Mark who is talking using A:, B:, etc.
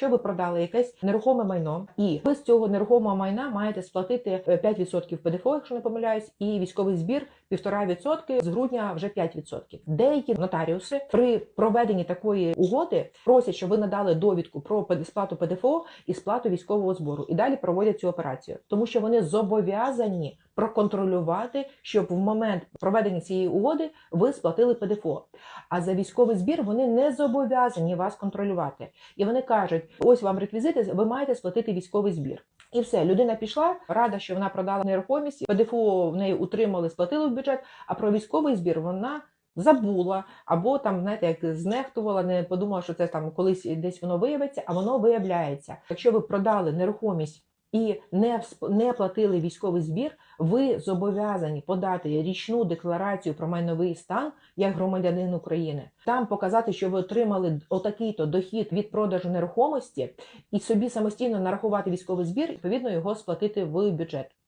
A: Що ви продали? Якесь нерухоме майно, і ви з цього нерухомого майна маєте сплатити е, 5% ПДФО, якщо не помиляюсь, і військовий збір 1,5% з грудня вже 5%. Деякі нотаріуси при проведенні такої угоди просять, щоб ви надали довідку про сплату ПДФО і сплату військового збору, і далі проводять цю операцію, тому що вони зобов'язані проконтролювати, щоб в момент проведення цієї угоди ви сплатили ПДФО. А за військовий збір вони не зобов'язані вас контролювати. І вони кажуть: ось вам реквізити, ви маєте сплатити військовий збір. І все, людина пішла, рада, що вона продала нерухомість, ПДФО в неї утримали, сплатили в бюджет, а про військовий збір вона. Забула або там, знаєте, як знехтувала, не подумала, що це там колись десь воно виявиться, а воно виявляється. Якщо ви продали нерухомість і не не платили військовий збір, ви зобов'язані подати річну декларацію про майновий стан як громадянин України. Там показати, що ви отримали отакий-то дохід від продажу нерухомості, і собі самостійно нарахувати військовий збір, і, відповідно його сплатити в бюджет.